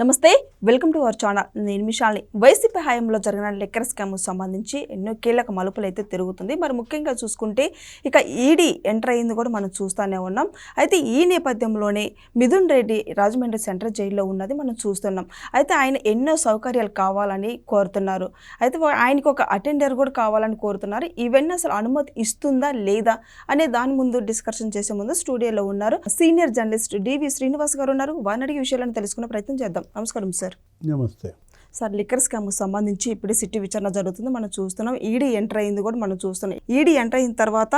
నమస్తే welcome to our channel. నేను మిషాల్ని YCP హయాంలో జరిగిన లెక్కర్ స్కామ్ సంబంధించి ఎన్నో కీలక మలుపులు అయితే తిరుగుతుంది. మరి ముఖ్యంగా చూసుకుంటే ఇక ఈడీ ఎంటర్ అయింది కూడా మనం చూస్తూనే ఉన్నాం. అయితే ఈ నేపథ్యంలోనే మిథున్ రెడ్డి రాజమండ్రి సెంట్రల్ జైల్లో ఉన్నది మనం చూస్తున్నాం. అయితే ఆయన ఎన్నో సౌకర్యాలు కావాలని కోరుతున్నారు. అయితే ఆయనకు ఒక అటెండర్ కూడా కావాలని కోరుతున్నారు. ఇవన్నీ అసలు అనుమతి ఇస్తుందా లేదా అనే దాని ముందు డిస్కషన్ చేసే ముందు స్టూడియోలో ఉన్నారు. సీనియర్ జర్నలిస్ట్ డివి శ్రీనివాస్ గారు ఉన్నారు. వారిని అడిగే విషయాలను తెలుసుకునే ప్రయత్నం చేద్దాం. నమస్కారం సార్. నమస్తే. సార్ లిక్కర్ స్కామ్కు సంబంధించి ఇప్పుడే సిటీ విచారణ జరుగుతుంది. మనం చూస్తున్నాం ఈడీ ఎంటర్ అయింది కూడా మనం చూస్తున్నాం. ఈడీ ఎంటర్ అయిన తర్వాత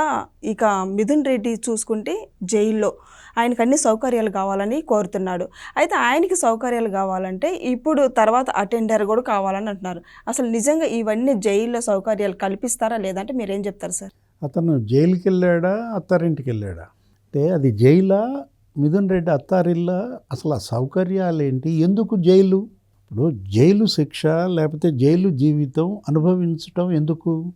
ఇక మిథున్ రెడ్డి చూసుకుంటే జైల్లో. ఆయనకు అన్ని సౌకర్యాలు కావాలని కోరుతున్నాడు. అయితే ఆయనకి సౌకర్యాలు కావాలంటే ఇప్పుడు తర్వాత అటెండర్ కూడా కావాలని అంటున్నారు. అసలు నిజంగా ఇవన్నీ జైల్లో సౌకర్యాలు కల్పిస్తారా లేదంటే మీరేం చెప్తారు సార్? అతను జైలుకి వెళ్ళాడా అత్తారింటికి వెళ్ళాడా అంటే అది జైలా మిథున్ రెడ్డి అత్తారిల్లా అసలు ఆ సౌకర్యాలు ఏంటి ఎందుకు జైలు? ఇప్పుడు జైలు శిక్ష లేకపోతే జైలు జీవితం అనుభవించటం ఎందుకు?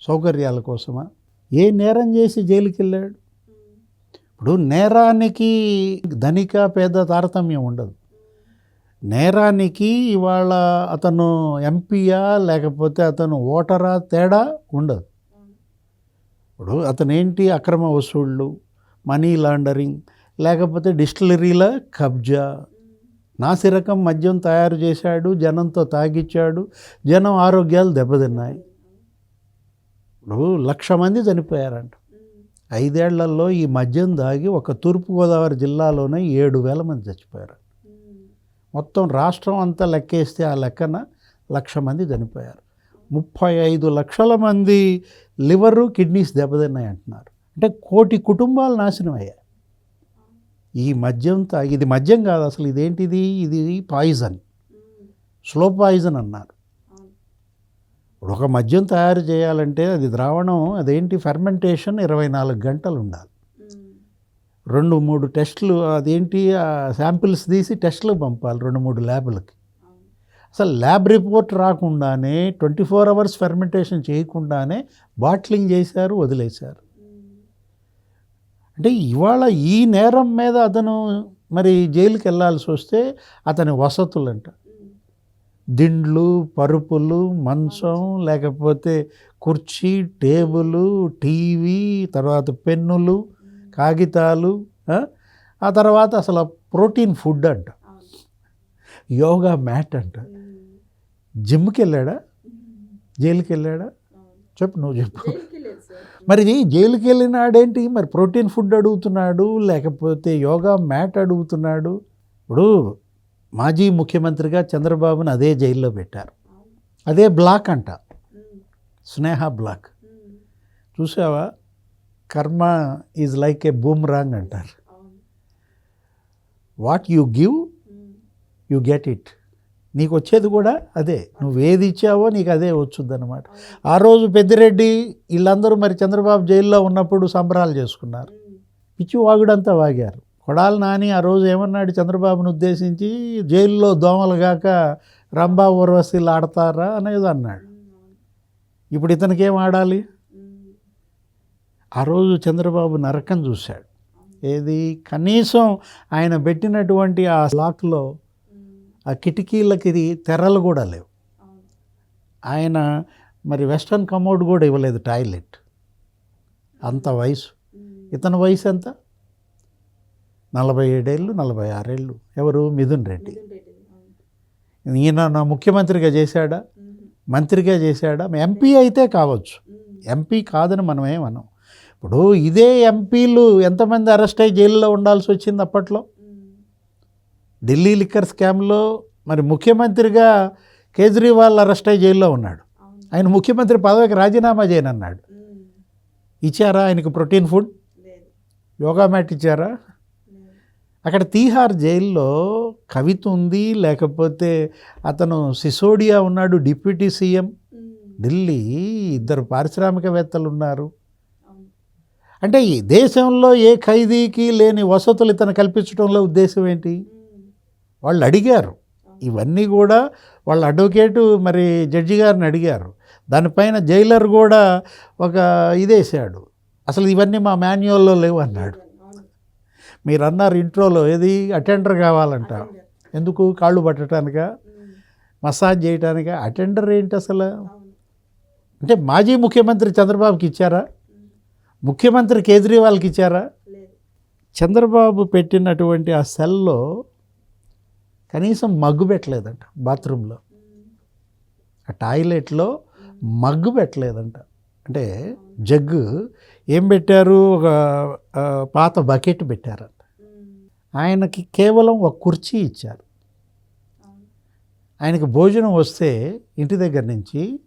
సౌకర్యాల కోసమా? ఏ నేరం చేసి జైలుకి వెళ్ళాడు ఇప్పుడు నేరానికి ధనిక పేద తారతమ్యం ఉండదు. నేరానికి ఇవాళ అతను ఎంపీయా లేకపోతే అతను ఓటరా తేడా ఉండదు. ఇప్పుడు అతనేంటి అక్రమ వసూళ్ళు మనీ లాండరింగ్ లేకపోతే డిస్టిలరీల కబ్జా. నాసిరకం మద్యం తయారు చేశాడు జనంతో తాగిచ్చాడు జనం ఆరోగ్యాలు దెబ్బతిన్నాయి. ఇప్పుడు లక్ష మంది చనిపోయారంట. ఐదేళ్ళలో ఈ మద్యం దాగి ఒక తూర్పుగోదావరి జిల్లాలోనే ఏడు వేల మంది చచ్చిపోయారు. మొత్తం రాష్ట్రం అంతా లెక్కేస్తే ఆ లెక్కన లక్ష మంది చనిపోయారు. ముప్పై ఐదు లక్షల మంది లివరు కిడ్నీస్ దెబ్బతిన్నాయి అంటున్నారు అంటే కోటి కుటుంబాలు నాశనం అయ్యాయి. ఈ మద్యం తాగి ఇది మద్యం కాదు అసలు ఇదేంటిది? ఇది పాయిజన్. స్లో పాయిజన్ అన్నారు. ఇప్పుడు ఒక మద్యం తయారు చేయాలంటే అది ద్రావణం అదేంటి? ఫెర్మెంటేషన్ ఇరవై నాలుగు గంటలు ఉండాలి. రెండు మూడు టెస్టులు అదేంటి? శాంపిల్స్ తీసి టెస్టులు పంపాలి రెండు మూడు ల్యాబులకి. అసలు ల్యాబ్ రిపోర్ట్ రాకుండానే ట్వంటీ ఫోర్ అవర్స్ ఫెర్మెంటేషన్ చేయకుండానే బాట్లింగ్ చేశారు వదిలేశారు. అంటే ఇవాళ ఈ నేరం మీద అతను మరి జైలుకి వెళ్ళాల్సి వస్తే అతని వసతులంట. దిండ్లు పరుపులు మంచం లేకపోతే కుర్చీ టేబుల్ టీవీ తర్వాత పెన్నులు కాగితాలు ఆ? ఆ తర్వాత అసలు ప్రోటీన్ ఫుడ్ అంట. యోగా మ్యాట్ అంట. జిమ్కి వెళ్ళాడా జైలుకి వెళ్ళాడా చెప్పు నువ్వు చెప్పు. మరి జైలుకి వెళ్ళినాడేంటి? మరి ప్రోటీన్ ఫుడ్ అడుగుతున్నాడు లేకపోతే యోగా మ్యాట్ అడుగుతున్నాడు. ఇప్పుడు మాజీ ముఖ్యమంత్రిగా చంద్రబాబుని అదే జైల్లో పెట్టారు. అదే బ్లాక్ అంట. స్నేహ బ్లాక్. చూసావా? Karma is like a boomerang అంటారు what you give you get it. నీకు వచ్చేది కూడా అదే. నువ్వు ఏది ఇచ్చావో నీకు అదే వచ్చుద్ది అనమాట ఆ రోజు పెద్దిరెడ్డి వీళ్ళందరూ మరి చంద్రబాబు జైల్లో ఉన్నప్పుడు సంబరాలు చేసుకున్నారు. పిచ్చి వాగుడంతా వాగారు. కొడాలి నాని ఆ రోజు ఏమన్నాడు చంద్రబాబును ఉద్దేశించి జైల్లో దోమలు గాక రంభా ఊర్వశీలు ఆడతారా? అనేది అన్నాడు. ఇప్పుడు ఇతనికి ఏం ఆడాలి? ఆ రోజు చంద్రబాబు నరకం చూశాడు. ఏది? కనీసం ఆయన పెట్టినటువంటి ఆ లాక్లో ఆ కిటికీలకి తెరలు కూడా లేవు. ఆయన మరి వెస్ట్రన్ కమోడ్ కూడా ఇవ్వలేదు టాయిలెట్. అంత వయసు. ఇతని వయసు ఎంత? నలభై ఏడేళ్ళు నలభై ఆరేళ్ళు ఎవరు మిథున్ రెడ్డి ఈయన నా ముఖ్యమంత్రిగా చేశాడా? మంత్రిగా చేశాడా? ఎంపీ అయితే కావచ్చు. ఎంపీ కాదని మనం ఏమన్నాం ఇప్పుడు ఇదే ఎంపీలు ఎంతమంది అరెస్ట్ అయ్యి జైల్లో ఉండాల్సి వచ్చింది అప్పట్లో? ఢిల్లీ లిక్కర్ స్కామ్లో మరి ముఖ్యమంత్రిగా కేజ్రీవాల్ అరెస్ట్ అయ్యి జైల్లో ఉన్నాడు. ఆయన ముఖ్యమంత్రి పదవికి రాజీనామా చేయనన్నాడు. ఇచ్చారా ఆయనకు ప్రోటీన్ ఫుడ్? యోగా మ్యాట్ ఇచ్చారా? అక్కడ తీహార్ జైల్లో కవిత ఉంది లేకపోతే అతను సిసోడియా ఉన్నాడు డిప్యూటీ సీఎం. ఢిల్లీ ఇద్దరు పారిశ్రామికవేత్తలు ఉన్నారు అంటే ఈ దేశంలో ఏ ఖైదీకి లేని వసతులు ఇతను కల్పించడంలో ఉద్దేశం ఏంటి? వాళ్ళు అడిగారు ఇవన్నీ కూడా వాళ్ళ అడ్వకేటు మరి జడ్జి గారిని అడిగారు. దానిపైన జైలర్ కూడా ఒక ఇదేసాడు అసలు ఇవన్నీ మా మాన్యువల్లో లేవు అన్నాడు. మీరు అన్నారు ఇంట్రోలో ఏది అటెండర్ కావాలంట. ఎందుకు? కాళ్ళు పట్టడానిక? మసాజ్ చేయడానిక అటెండర్ ఏంటి అసలు? అంటే మాజీ ముఖ్యమంత్రి చంద్రబాబుకి ఇచ్చారా? ముఖ్యమంత్రి కేజ్రీవాల్కి ఇచ్చారా? చంద్రబాబు పెట్టినటువంటి ఆ సెల్లో కనీసం మగ్గు పెట్టలేదంట బాత్రూంలో. ఆ టాయిలెట్లో మగ్గు పెట్టలేదంట. అంటే జగ్గు ఏం పెట్టారు? ఒక పాత బకెట్ పెట్టారంట. ఆయనకి కేవలం ఒక కుర్చీ ఇచ్చారు. ఆయనకి భోజనం వస్తే ఇంటి దగ్గర నుంచి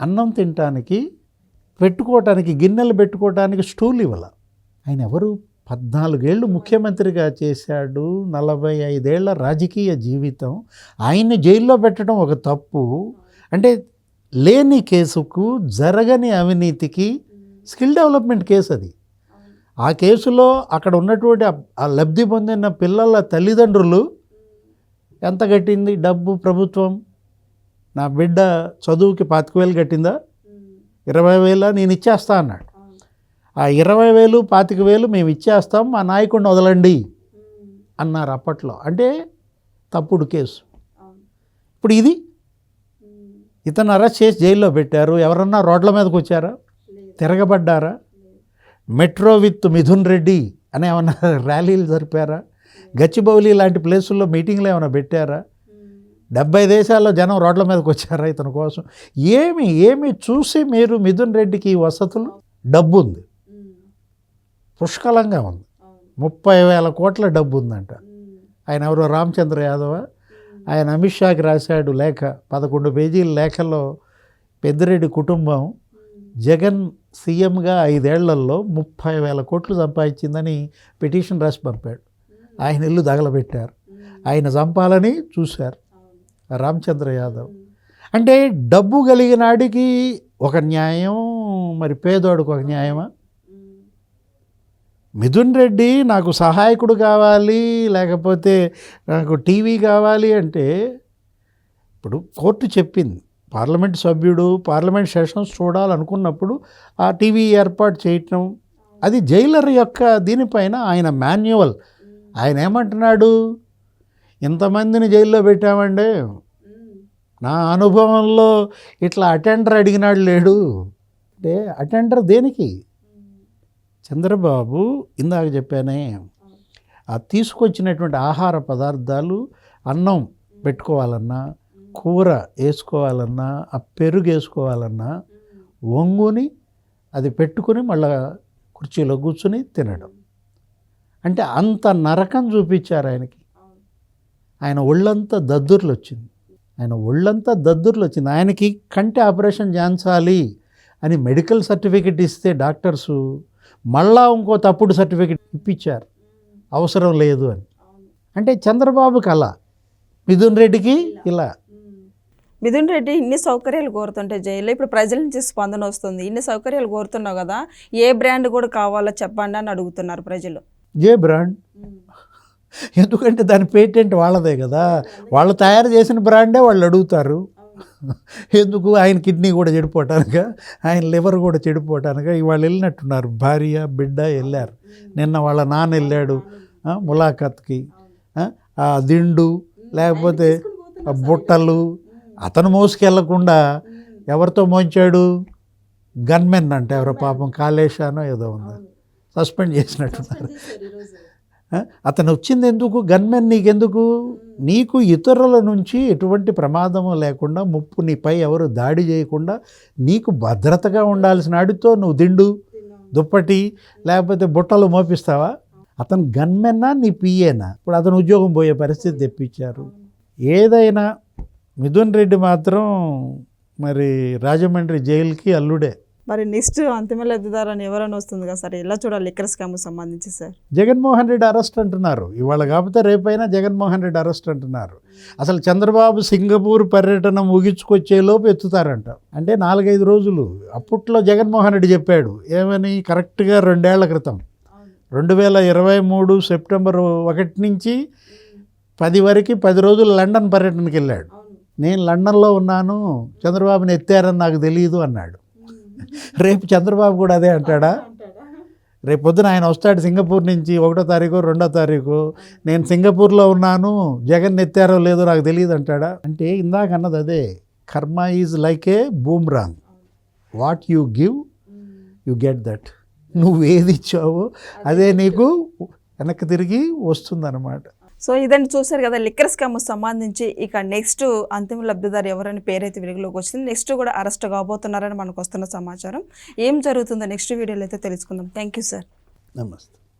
అన్నం తినటానికి పెట్టుకోవటానికి గిన్నెలు పెట్టుకోవటానికి స్టూల్ ఇవ్వాల. ఆయన ఎవరు? పద్నాలుగేళ్ళు ముఖ్యమంత్రిగా చేశాడు నలభై ఐదేళ్ళ రాజకీయ జీవితం. ఆయన్ని జైల్లో పెట్టడం ఒక తప్పు. అంటే లేని కేసుకు జరగని అవినీతికి స్కిల్ డెవలప్మెంట్ కేసు అది. ఆ కేసులో అక్కడ ఉన్నటువంటి ఆ- ఆ లబ్ధి పొందిన పిల్లల తల్లిదండ్రులు ఎంత కట్టింది? డబ్బు ప్రభుత్వం? నా బిడ్డ చదువుకి పాతిక వేలు కట్టిందా? ఇరవై వేల నేను ఇచ్చేస్తా అన్నాడు. ఆ ఇరవై వేలు పాతిక వేలు మేము ఇచ్చేస్తాం మా నాయకుడిని వదలండి అన్నారు అప్పట్లో. అంటే తప్పుడు కేసు. ఇప్పుడు ఇది? ఇతను అరెస్ట్ చేసి జైల్లో పెట్టారు. ఎవరన్నా రోడ్ల మీదకి వచ్చారా? తిరగబడ్డారా? మెట్రో విత్ మిథున్ రెడ్డి అని ఏమన్నా ర్యాలీలు జరిపారా? గచ్చిబౌలి లాంటి ప్లేసుల్లో మీటింగ్లు ఏమైనా పెట్టారా? డెబ్బై దేశాల్లో జనం రోడ్ల మీదకి వచ్చారా ఇతని కోసం? ఏమి ఏమి చూసి మీరు మిథున్ రెడ్డికి వసతులు? డబ్బు ఉంది పుష్కలంగా ఉంది. ముప్పై వేల కోట్ల డబ్బు ఉందంట ఆయన ఎవరో రామచంద్ర యాదవ. ఆయన అమిత్ షాకి రాశాడు లేఖ పదకొండు పేజీల లేఖలో పెద్దిరెడ్డి కుటుంబం జగన్ సీఎంగా ఐదేళ్ళలో ముప్పై వేల కోట్లు సంపాదించిందని పిటిషన్ రాసి పంపాడు. ఆయన ఇల్లు తగలబెట్టారు. ఆయన చంపాలని చూశారు రామచంద్ర యాదవ్. అంటే డబ్బు కలిగినాడికి ఒక న్యాయం మరి పేదోడికి ఒక న్యాయమా? మిథున్ రెడ్డి నాకు సహాయకుడు కావాలి లేకపోతే నాకు టీవీ కావాలి అంటే ఇప్పుడు కోర్టు చెప్పింది. పార్లమెంట్ సభ్యుడు పార్లమెంట్ సెషన్స్ చూడాలనుకున్నప్పుడు ఆ టీవీ ఏర్పాటు చేయటం అది జైలర్ యొక్క దీనిపైన ఆయన మాన్యువల్. ఆయన ఏమంటున్నాడు? ఇంతమందిని జైల్లో పెట్టామండి. నా అనుభవంలో ఇట్లా అటెండర్ అడిగినాడు లేడు. అంటే అటెండర్ దేనికి? చంద్రబాబు ఇందాక చెప్పానే ఆ తీసుకొచ్చినటువంటి ఆహార పదార్థాలు అన్నం పెట్టుకోవాలన్నా కూర వేసుకోవాలన్నా ఆ పెరుగు వేసుకోవాలన్నా వంగుని అది పెట్టుకుని మళ్ళా కుర్చీలో కూర్చుని తినడం. అంటే అంత నరకం చూపించారు ఆయనకి. ఆయన ఒళ్ళంతా దద్దుర్లు వచ్చింది ఆయన ఒళ్ళంతా దద్దుర్లు వచ్చింది ఆయనకి కంటి ఆపరేషన్ చేయించాలి అని మెడికల్ సర్టిఫికెట్ ఇస్తే డాక్టర్సు మళ్ళా ఇంకో తప్పుడు సర్టిఫికెట్ ఇప్పించారు. అవసరం లేదు అని. అంటే చంద్రబాబుకి అలా మిథున్ రెడ్డికి ఇలా. మిథున్ రెడ్డి ఇన్ని సౌకర్యాలు కోరుతుంటే జైల్లో ఇప్పుడు ప్రజల నుంచి స్పందన వస్తుంది. ఇన్ని సౌకర్యాలు కోరుతున్నావు కదా ఏ బ్రాండ్ కూడా కావాలో చెప్పండి అని అడుగుతున్నారు ప్రజలు. J brand? ఎందుకంటే దాని పేటెంట్ వాళ్ళదే కదా. వాళ్ళు తయారు చేసిన బ్రాండే వాళ్ళు అడుగుతారు. ఎందుకు ఆయన కిడ్నీ కూడా చెడిపోవటానిక? ఆయన లివర్ కూడా చెడిపోవటానిక? ఇవాళ వెళ్ళినట్టున్నారు. భార్య బిడ్డ వెళ్ళారు. నిన్న వాళ్ళ నాన్న వెళ్ళాడు ములాఖత్కి. ఆ, దిండు లేకపోతే బుట్టలు. అతను మోసుకెళ్ళకుండా ఎవరితో మోంచాడు గన్మెన్ అంటే ఎవరో పాపం కాళేశానో ఏదో ఉంది. సస్పెండ్ చేసినట్టున్నారు? అతను వచ్చింది ఎందుకు? గన్మెన్ నీకెందుకు? నీకు ఇతరుల నుంచి ఎటువంటి ప్రమాదము లేకుండా ముప్పు నీపై ఎవరు దాడి చేయకుండా నీకు భద్రతగా ఉండాల్సిన ఆడితో నువ్వు దిండు దుప్పటి లేకపోతే బుట్టలు మోపిస్తావా? అతను గన్మెన్నా నీ పిఏనా ఇప్పుడు అతను ఉద్యోగం పోయే పరిస్థితి తెప్పించారు. ఏదైనా మిథున్ రెడ్డి మాత్రం మరి రాజమండ్రి జైలుకి అల్లుడే. మరి నెక్స్ట్ అంతిమ లబ్ధిదారుని ఎవరైనా వస్తుంది కదా సార్? ఎలా చూడాలి లిక్కర్ స్కామ్ సంబంధించి సార్? జగన్మోహన్ రెడ్డి అరెస్ట్ అంటున్నారు. ఇవాళ కాకపోతే రేపైనా జగన్మోహన్ రెడ్డి అరెస్ట్ అంటున్నారు. అసలు చంద్రబాబు సింగపూర్ పర్యటన ముగించుకొచ్చేలోపు ఎత్తుతారంట. అంటే నాలుగైదు రోజులు. అప్పట్లో జగన్మోహన్ రెడ్డి చెప్పాడు ఏమని? కరెక్ట్గా రెండేళ్ళ క్రితం. రెండు వేల ఇరవై మూడు సెప్టెంబర్ ఒకటి నుంచి పది వరకు పది రోజులు లండన్ పర్యటనకి వెళ్ళాడు. నేను లండన్లో ఉన్నాను. చంద్రబాబుని ఎత్తారని నాకు తెలియదు అన్నాడు. రేపు చంద్రబాబు కూడా అదే అంటాడా? రేపు పొద్దున ఆయన వస్తాడు సింగపూర్ నుంచి ఒకటో తారీఖు రెండో తారీఖు. నేను సింగపూర్లో ఉన్నాను జగన్ ఎత్తారో లేదో నాకు తెలియదు అంటాడా? అంటే ఇందాక అన్నది అదే karma is like a boomerang. What you give you get that. నువ్వు ఏది ఇచ్చావో అదే నీకు వెనక్కి తిరిగి వస్తుందన్నమాట. సో ఇదండి చూశారు కదా లిక్కర్ స్కామ్ సంబంధించి ఇక నెక్స్ట్ అంతిమ లబ్ధిదారు ఎవరని పేరైతే వెలుగులోకి వచ్చింది. నెక్స్ట్ కూడా అరెస్ట్ కాబోతున్నారని మనకు వస్తున్న సమాచారం. ఏం జరుగుతుందో నెక్స్ట్ వీడియోలో అయితే తెలుసుకుందాం. Thank you sir. నమస్తే.